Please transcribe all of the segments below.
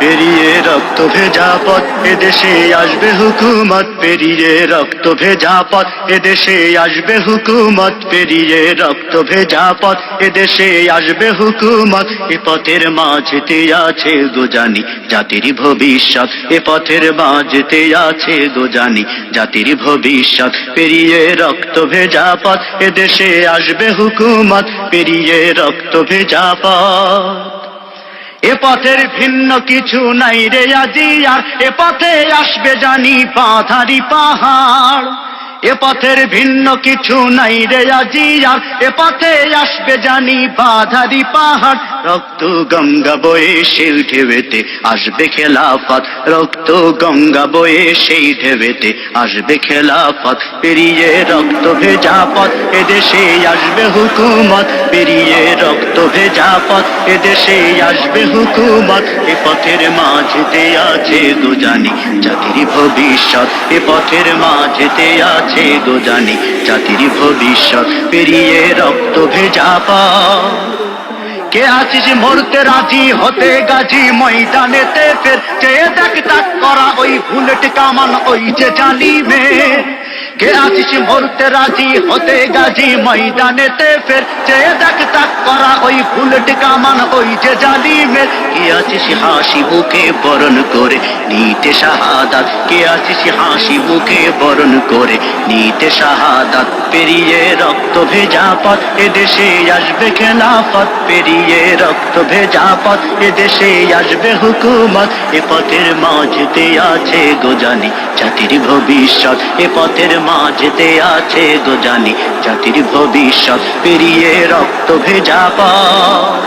পেরিয়ে রক্ত ভেজা পথ, এদেশে আসবে হুকুমত। পেরিয়ে রক্ত ভেজা পথ, এদেশে আসবে হুকুমত। পেরিয়ে রক্ত ভেজা পথ, এদেশে আসবে হুকুমত। এ পথের মাঝেতে আছে গোজানি জাতির ভবিষ্যৎ। এ পথের মাঝেতে আছে গোজানি জাতির ভবিষ্যৎ। পেরিয়ে রক্ত ভেজা পথ, এদেশে আসবে হুকুমত। পেরিয়ে রক্ত ভেজা পথ। এ পথের ভিন্ন কিছু নাই রে আজি আর। এ পথে আসবে জানি পাথারি পাহাড়। এ পথের ভিন্ন কিছু নাই রে আজি আর। এ পথে আসবে জানি বাধারি পাহাড়। রক্ত গঙ্গা বয়ে সেই ঢেবেতে আসবে খেলাফত। রক্ত গঙ্গা বয়ে সেই ঢেবেতে আসবে খেলাফত। পেরিয়ে রক্ত ভেজা পথ, এদেশে আসবে হুকুমত। পেরিয়ে রক্ত ভেজা পথ, এদেশে আসবে হুকুমত। এ পথের মাঝেতে আছে গো জানি জাতির ভবিষ্যৎ। এ পথের মাঝেতে আছে গো জানি জাতির ভবিষ্যৎ। পেরিয়ে রক্ত ভেজা পা কে আছিস মরতে রাজি হতে গাজি ময়দানেতে ফের? চেয়ে দেখ তাক করা ওই বুলেট কামান, ওই যে জালিমে। কে আছিস মরতে রাজি? হতে গাজি ময়দানেতে ফের। চেয়ে দেখ তাক করা ওই বুলেট কামান ওই যে জালিমে কে আছিস হাসি বুকে বরণ করে? নিতে শাহাদাত। কে আছিস হাসি বুকে বরণ করে? নিতে শাহাদাত। পেরিয়ে রক্ত ভেজা পথ, এদেশে আসবে খেলাফত। পেরিয়ে রক্ত ভেজা পথ, এদেশে আসবে হুকুমত। এ পথের মাঝেতে আছে গোজানি, জাতির ভবিষ্যৎ। এ পথের মাঝেতে আছে গোজানি জাতির ভবিষ্যৎ পেরিয়ে রক্ত ভেজা পথ।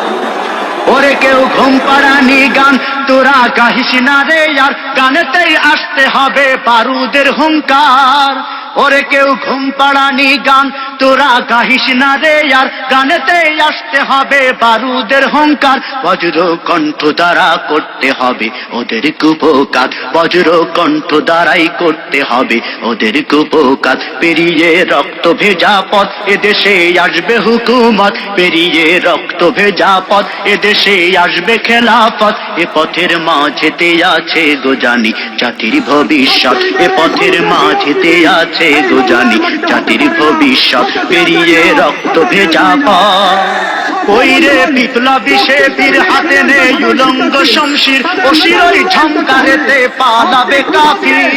ওরে কেউ ঘুম পাড়ানি গান, তোরা গাহিস না রে আর, গানেতেই আসতে হবে বারুদের হুঙ্কার। ওরে কেউ ঘুম পাড়ানি গান তোরা গাহিস না রে আর গানেতেই আসতে হবে, বারুদের হুঙ্কার। বজ্র কণ্ঠ দ্বারা করতে হবে ওদের কুপকাত। বজ্র কণ্ঠ দ্বারাই করতে হবে ওদের কুপকাত। পেরিয়ে রক্ত ভেজা পথ, এদেশে আসবে হুকুমত। পেরিয়ে রক্ত ভেজা পথ, এদেশে আসবে খেলাফত। এ পথের মাঝেতে আছে গোজানি জাতির ভবিষ্যৎ। এ পথের মাঝেতে আছে গোজানি জাতির ভবিষ্যৎ। পেরিয়ে রক্ত ভেজা পথ পিতলা বিষে বীর হাতে নেই উলঙ্গ শমশির অশিরই ঝমকারেতে পালাবে কাফির।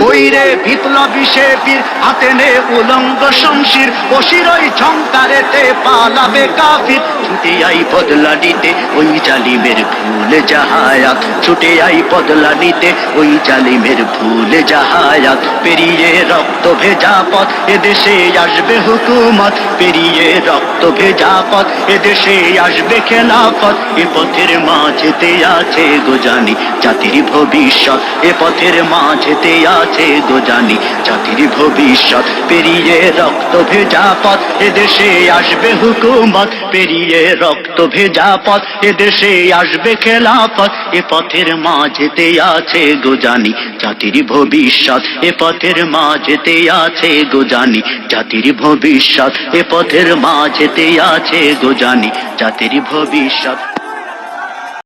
কইরে বিপ্লবী সে বীর হাতে নে উলঙ্গ শমশির অশিরই ঝমকারেতে পালাবে কাফির। ছুটে আই বদলা নিতে, ওই জালিমের ভুলে জাহায়াত ছুটে আই বদলা নিতে, ওই জালিমের ভুলে জাহায়াত পেরিয়ে রক্ত ভেজা পথ, এদেশে আসবে হুকুমত। পেরিয়ে রক্ত ভেজা পথ, এদেশে আসবে খেলাফত। এ পথের মাঝেতে আছে গোজানি জাতির ভবিষ্যৎ। এ পথের মাঝেতে আছে গোজানি জাতির ভবিষ্যৎ। পেরিয়ে রক্ত ভেজা পথ, এদেশে আসবে হুকুমত। পেরিয়ে রক্ত ভেজা পথ দেশে আসবে খেলাফত। এ পথের মাঝেতে আছে গোজানি, জাতির ভবিষ্যৎ। এ পথের মাঝেতে আছে গোজানি, জাতির ভবিষ্যৎ। এ পথের মাঝেতে আছে গোজানি, জাতির ভবিষ্যৎ।